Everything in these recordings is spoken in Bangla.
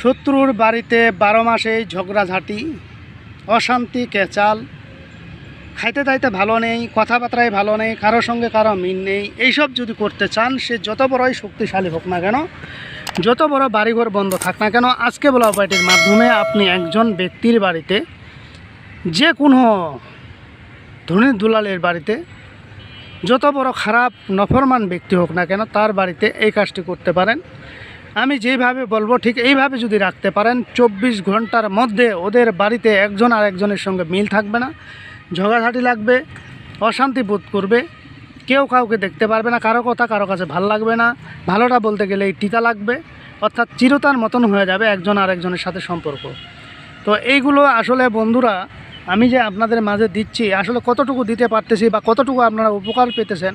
শত্রুর বাড়িতে বারো মাসেই ঝগড়াঝাঁটি, অশান্তি কেচাল, খাইতে দাইতে ভালো নেই, কথাবার্তায় ভালো নেই কারোর সঙ্গে কারও মিল নেই, এইসব যদি করতে চান, সে যত বড়ই শক্তিশালী হোক না কেন, যত বড় বাড়িঘর বন্ধ থাক না কেন, আজকে বলা উপায়টির মাধ্যমে আপনি একজন ব্যক্তির বাড়িতে, যে কোনো ধনী দুলালের বাড়িতে, যত বড় খারাপ, নফরমান ব্যক্তি হোক না কেন, তার বাড়িতে এই কাজটি করতে পারেন। আমি যেভাবে বলব, ঠিক এইভাবে যদি রাখতে পারেন, চব্বিশ ঘণ্টার মধ্যে ওদের বাড়িতে একজন আর একজনের সঙ্গে মিল থাকবে না। ঝগড়াঝাটি লাগবে, অশান্তি বোধ করবে, কেউ কাউকে দেখতে পারবে না, কারও কথা কারও কাছে ভালো লাগবে না, ভালোটা বলতে গেলে এই টিকা লাগবে, অর্থাৎ চিরতার মতন হয়ে যাবে একজন আর একজনের সাথে সম্পর্ক। তো এইগুলো আসলে বন্ধুরা, আমি যে আপনাদের মাঝে দিচ্ছি, আসলে কতটুকু দিতে পারতেছি বা কতটুকু আপনারা উপকার পেতেছেন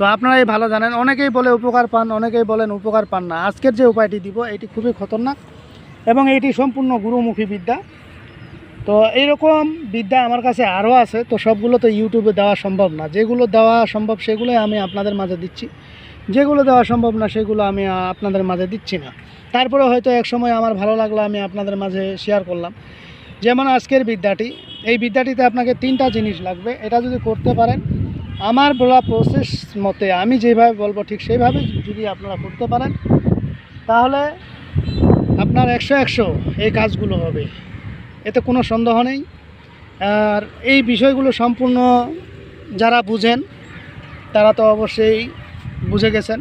তো আপনারাই ভালো জানেন, অনেকেই বলে উপকার পান, অনেকেই বলেন উপকার পান না। আজকের যে উপায়টি দিব, এটি খুবই খতরনাক এবং এটি সম্পূর্ণ গুরুমুখী বিদ্যা। তো এইরকম বিদ্যা আমার কাছে আরও আছে, তো সবগুলো তো ইউটিউবে দেওয়া সম্ভব না। যেগুলো দেওয়া সম্ভব সেগুলোই আমি আপনাদের মাঝে দিচ্ছি। যেগুলো দেওয়া সম্ভব না সেগুলো আমি আপনাদের মাঝে দিচ্ছি না। তারপরে হয়তো এক সময় আমার ভালো লাগল, আমি আপনাদের মাঝে শেয়ার করলাম। যেমন আজকের বিদ্যাটি, এই বিদ্যাটিতে আপনাকে তিনটা জিনিস লাগবে। এটা যদি করতে পারেন আমার বলা প্রসেস মতে আমি যেভাবে বলব ঠিক সেইভাবে যদি আপনারা করতে পারেন, তাহলে আপনার একশো একশো এই কাজগুলো হবে। এতে কোনো সন্দেহ নেই। আর এই বিষয়গুলো সম্পূর্ণ যারা বুঝেন, তারা তো অবশ্যই বুঝে গেছেন।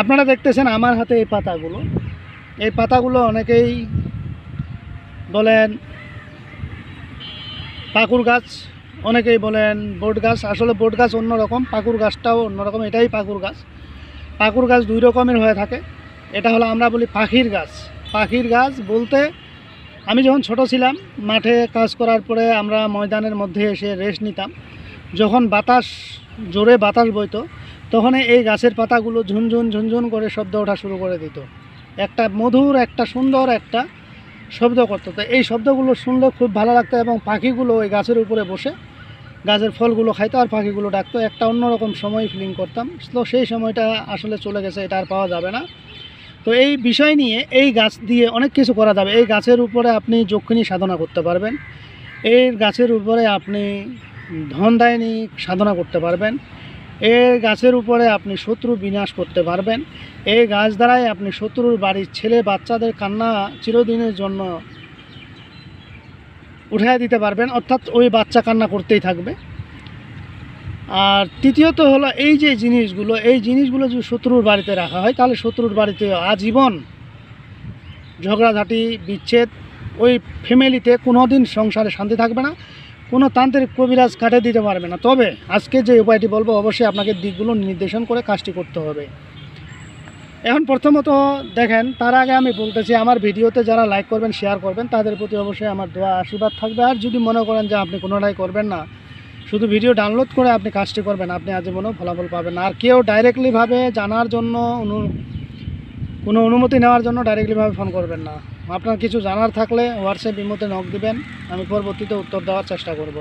আপনারা দেখতেছেন আমার হাতে এই পাতাগুলো। এই পাতাগুলো অনেকেই বলেন পাকুর গাছ অনেকেই বলেন বোট গাছ, আসলে বোট গাছ অন্যরকম পাকুর গাছটাও অন্যরকম এটাই পাকুর গাছ। পাকুর গাছ দুই রকমের হয়ে থাকে। এটা হলো আমরা বলি পাখির গাছ। পাখির গাছ বলতে আমি যখন ছোট ছিলাম, মাঠে কাজ করার পরে আমরা ময়দানের মধ্যে এসে রেস্ট নিতাম। যখন বাতাস, জোরে বাতাস বইতো তখন এই গাছের পাতাগুলো ঝুনঝুন ঝুনঝুন করে শব্দ ওঠা শুরু করে দিত। একটা মধুর, একটা সুন্দর, একটা শব্দ করতো। তো এই শব্দগুলো শুনলে খুব ভালো লাগতো এবং পাখিগুলো ওই গাছের উপরে বসে গাছের ফলগুলো খাইতো আর পাখিগুলো ডাকতো। একটা অন্যরকম সময় ফিলিং করতাম। তো সেই সময়টা আসলে চলে গেছে, এটা আর পাওয়া যাবে না। তো এই বিষয় নিয়ে এই গাছ দিয়ে অনেক কিছু করা যাবে। এই গাছের উপরে আপনি যক্ষিণী সাধনা করতে পারবেন। এই গাছের উপরে আপনি ধনদায়নী সাধনা করতে পারবেন। এই গাছের উপরে আপনি শত্রু বিনাশ করতে পারবেন। এই গাছ দ্বারাই আপনি শত্রুর বাড়ির ছেলে বাচ্চাদের কান্না চিরদিনের জন্য উঠায় দিতে পারবেন, অর্থাৎ ওই বাচ্চা কান্না করতেই থাকবে। আর তৃতীয়ত হলো এই যে জিনিসগুলো, এই জিনিসগুলো যদি শত্রুর বাড়িতে রাখা হয়, তাহলে শত্রুর বাড়িতে আজীবন ঝগড়াঝাটি, বিচ্ছেদ, ওই ফ্যামিলিতে কোনো দিন সংসারে শান্তি থাকবে না, কোনো তান্ত্রিক কবিরাজ কাটে দিতে পারবে না। তবে আজকে যে উপায়টি বলব, অবশ্যই আপনাকে দিকগুলো নির্দেশন করে কাজটি করতে হবে। এখন প্রথমত দেখেন, তার আগে আমি বলতেছি, আমার ভিডিওতে যারা লাইক করবেন শেয়ার করবেন, তাদের প্রতি অবশ্যই আমার দোয়া, আশীর্বাদ থাকবে। আর যদি মনে করেন যে আপনি কোনোটাই করবেন না, শুধু ভিডিও ডাউনলোড করে আপনি কাজটি করবেন, আপনি আজীবনও ফলাফল পাবেন। আর কেউ ডাইরেক্টলিভাবে জানার জন্য কোনো অনুমতি নেওয়ার জন্য ডাইরেক্টলিভাবে ফোন করবেন না। আপনার কিছু জানার থাকলে হোয়াটসঅ্যাপ ইমোতে নক দিবেন, আমি পরবর্তীতে উত্তর দেওয়ার চেষ্টা করব।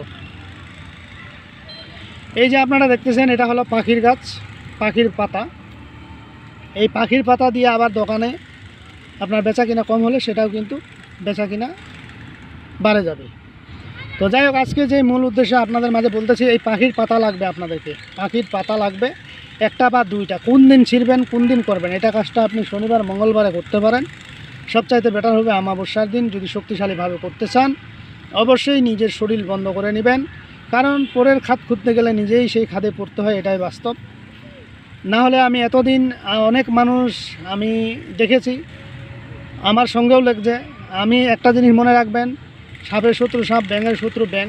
এই যে আপনারা দেখতেছেন, এটা হলো পাখির গাছ, পাখির পাতা। এই পাখির পাতা দিয়ে আবার দোকানে আপনার বেচা কিনা কম হলে সেটাও কিন্তু বেচা কিনা বাড়ে যাবে। তো যাই হোক, আজকে যে মূল উদ্দেশ্য আপনাদের মাঝে বলতেছি, এই পাখির পাতা লাগবে আপনাদেরকে। পাখির পাতা লাগবে একটা বা দুইটা। কোন দিন ছিঁড়বেন, কোন দিন করবেন, এটা কাজটা আপনি শনিবার, মঙ্গলবারে করতে পারেন। সবচাইতে বেটার হবে আমাবস্যার দিন, যদি শক্তিশালীভাবে করতে চান, অবশ্যই নিজের শরীর বন্ধ করে নেবেন। কারণ পরের খাত খুঁজতে গেলে নিজেই সেই খাদে পড়তে হয়, এটাই বাস্তব। না হলে আমি এতদিন অনেক মানুষ আমি দেখেছি। আমার সঙ্গেও লেগছে। আমি একটা জিনিস মনে রাখবেন, সাপের শত্রু সাপ, ব্যাঙের শত্রু ব্যাঙ।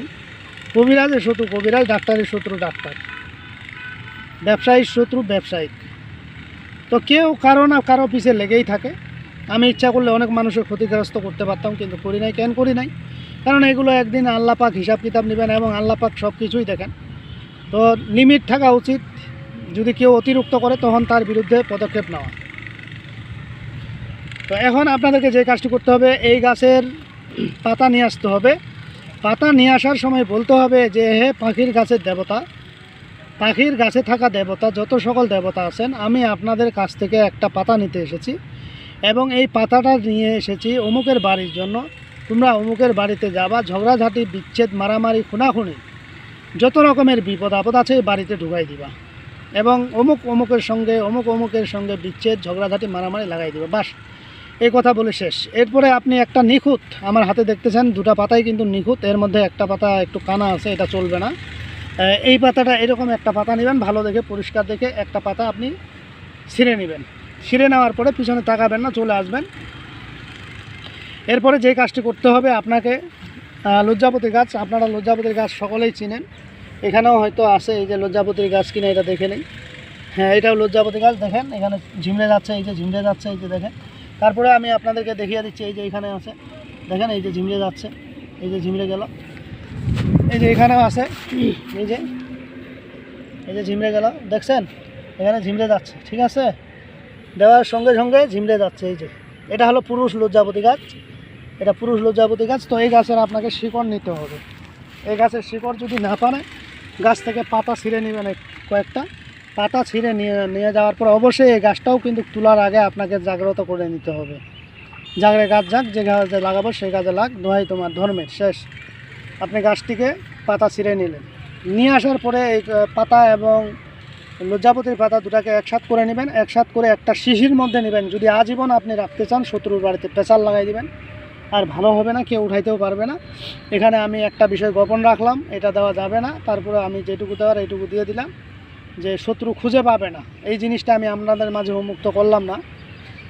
কবিরাজের শত্রু কবিরাজ, ডাক্তারের শত্রু ডাক্তার। ব্যবসায়ীর শত্রু ব্যবসায়িক তো কেউ কারও না কারও পিছে লেগেই থাকে। আমি ইচ্ছা করলে অনেক মানুষের ক্ষতিগ্রস্ত করতে পারতাম, কিন্তু করি নাই, কেন করি নাই? কারণ এগুলো একদিন আল্লাপাক হিসাব কিতাব নেবেন এবং আল্লাপাক সব কিছুই দেখেন। তো লিমিট থাকা উচিত যদি কেউ অতিরিক্ত করে, তখন তার বিরুদ্ধে পদক্ষেপ নেওয়া। তো এখন আপনাদেরকে যে কাজটি করতে হবে, এই গাছের পাতা নিয়ে আসতে হবে। পাতা নিয়ে আসার সময় বলতে হবে যে, হে পাখির গাছের দেবতা, পাখির গাছে থাকা দেবতা, যত সকল দেবতা আছেন, আমি আপনাদের কাছ থেকে একটা পাতা নিতে এসেছি। এবং এই পাতাটা নিয়ে এসেছি অমুকের বাড়ির জন্য। তোমরা অমুকের বাড়িতে যাবা, ঝগড়াঝাটি, বিচ্ছেদ, মারামারি, খুনাখুনি, যত রকমের বিপদ আপদ আছে, এই বাড়িতে ঢুকাই দিবা। এবং অমুক অমুকের সঙ্গে, অমুক অমুকের সঙ্গে বিচ্ছেদ, ঝগড়াঝাটি, মারামারি লাগাই দেবে। বাস, এই কথা বলে শেষ। এরপরে আপনি একটা নিখুঁত, আমার হাতে দেখতেছেন, দুটা পাতাই কিন্তু নিখুঁত, এর মধ্যে একটা পাতা একটু কানা আছে, এটা চলবে না। এই পাতাটা এরকম একটা পাতা নেবেন, ভালো দেখে, পরিষ্কার দেখে একটা পাতা আপনি ছিঁড়ে নেবেন। ছিঁড়ে নেওয়ার পরে পিছনে তাকাবেন না, চলে আসবেন। এরপরে যে কাজটি করতে হবে, আপনাকে লজ্জাপতি গাছ, আপনারা লজ্জাপতির গাছ সকলেই চিনেন। এখানেও হয়তো আছে এই যে লজ্জাপতির গাছ কিনা এটা দেখে নেই। হ্যাঁ এটাও লজ্জাপতি গাছ, দেখেন, এখানে ঝিমড়ে যাচ্ছে, এই যে ঝিমড়ে যাচ্ছে, এই যে দেখেন। তারপরে আমি আপনাদেরকে দেখিয়ে দিচ্ছি, এই যে এখানে আছে। দেখেন, এই যে ঝিমড়ে যাচ্ছে, এই যে ঝিমড়ে গেল। এই যে এখানেও আছে, এই যে এই যে ঝিমড়ে গেল। দেখছেন? এখানে ঝিমড়ে যাচ্ছে, ঠিক আছে? দেওয়ার সঙ্গে সঙ্গে ঝিমড়ে যাচ্ছে, এই যে। এটা হলো পুরুষ লজ্জাপতি গাছ। এটা পুরুষ লজ্জাপতি গাছ, তো এই গাছের আপনাকে শিকড় নিতে হবে। এই গাছের শিকড় যদি না পারে গাছ থেকে পাতা ছিঁড়ে নেবেন কয়েকটা। পাতা ছিঁড়ে নিয়ে নিয়ে যাওয়ার পর অবশ্যই এই গাছটাও কিন্তু তোলার আগে আপনাকে জাগ্রত করে নিতে হবে। জাগরে গাছ যাক, যে গাছে লাগাবো সেই গাছে লাগ দোহাই তোমার ধর্মের, শেষ। আপনি গাছটিকে পাতা ছিঁড়ে নিলেন। নিয়ে আসার পরে এই পাতা এবং লজ্জাপতির পাতা দুটাকে একসাথ করে নেবেন। একসাথ করে একটা শিশির মধ্যে নেবেন। যদি আজীবন আপনি রাখতে চান, শত্রুর বাড়িতে পেঁচাল লাগাই দিবেন। আর ভালো হবে না, কেউ উঠাইতেও পারবে না। এখানে আমি একটা বিষয় গোপন রাখলাম, এটা দেওয়া যাবে না। তারপরে আমি যেটুকু দেওয়ার এইটুকু দিয়ে দিলাম, যে শত্রু খুঁজে পাবে না। এই জিনিসটা আমি আপনাদের মাঝে উন্মুক্ত করলাম না।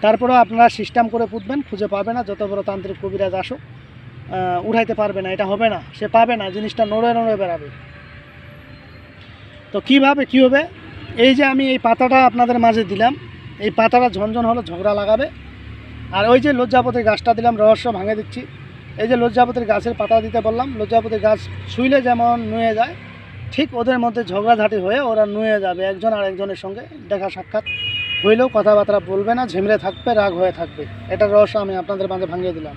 তারপরেও আপনারা সিস্টেম করে পুঁতবেন, খুঁজে পাবে না, যত বড় তান্ত্রিক কবিরাজ আসুক উঠাইতে পারবে না, এটা হবে না, সে পাবে না, জিনিসটা নড়ে নড়ে বেড়াবে। তো কীভাবে, কী হবে? এই যে আমি এই পাতাটা আপনাদের মাঝে দিলাম, এই পাতাটা ঝনঝন হলো ঝগড়া লাগাবে। আর ওই যে লজ্জাপতির গাছটা দিলাম, রহস্য ভাঙে দিচ্ছি। এই যে লজ্জাপতির গাছের পাতা দিতে বললাম লজ্জাপতির গাছ শুইলে যেমন নুয়ে যায়, ঠিক ওদের মধ্যে ঝগড়াঝাটি হয়ে ওরা নুয়ে যাবে, একজন আর একজনের সঙ্গে দেখা সাক্ষাৎ হইলেও কথাবার্তা বলবে না ঝিমড়ে থাকবে, রাগ হয়ে থাকবে। এটা রহস্য আমি আপনাদের মাঝে ভাঙিয়ে দিলাম।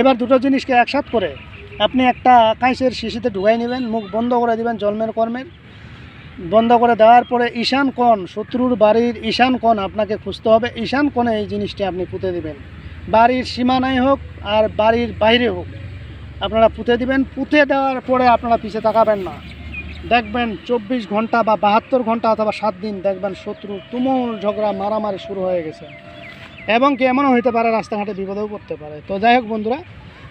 এবার দুটো জিনিসকে একসাথ করে আপনি একটা কাঁচের শিশিতে ঢুকাই নেবেন, মুখ বন্ধ করে দিবেন জন্মের কর্মের। বন্ধ করে দেওয়ার পরে ঈশান কোণ, শত্রুর বাড়ির ঈশান কোণ আপনাকে খুঁজতে হবে। ঈশান কোণে এই জিনিসটি আপনি পুঁতে দিবেন। বাড়ির সীমানায় হোক আর বাড়ির বাইরে হোক, আপনারা পুঁতে দিবেন। পুঁতে দেওয়ার পরে আপনারা পিছে তাকাবেন না। দেখবেন চব্বিশ ঘণ্টা বা বাহাত্তর ঘণ্টা অথবা সাত দিন দেখবেন শত্রু তুমুল ঝগড়া, মারামারি শুরু হয়ে গেছে। এবং কি এমনও হইতে পারে, রাস্তাঘাটে বিপদেও পড়তে পারে। তো যাই হোক বন্ধুরা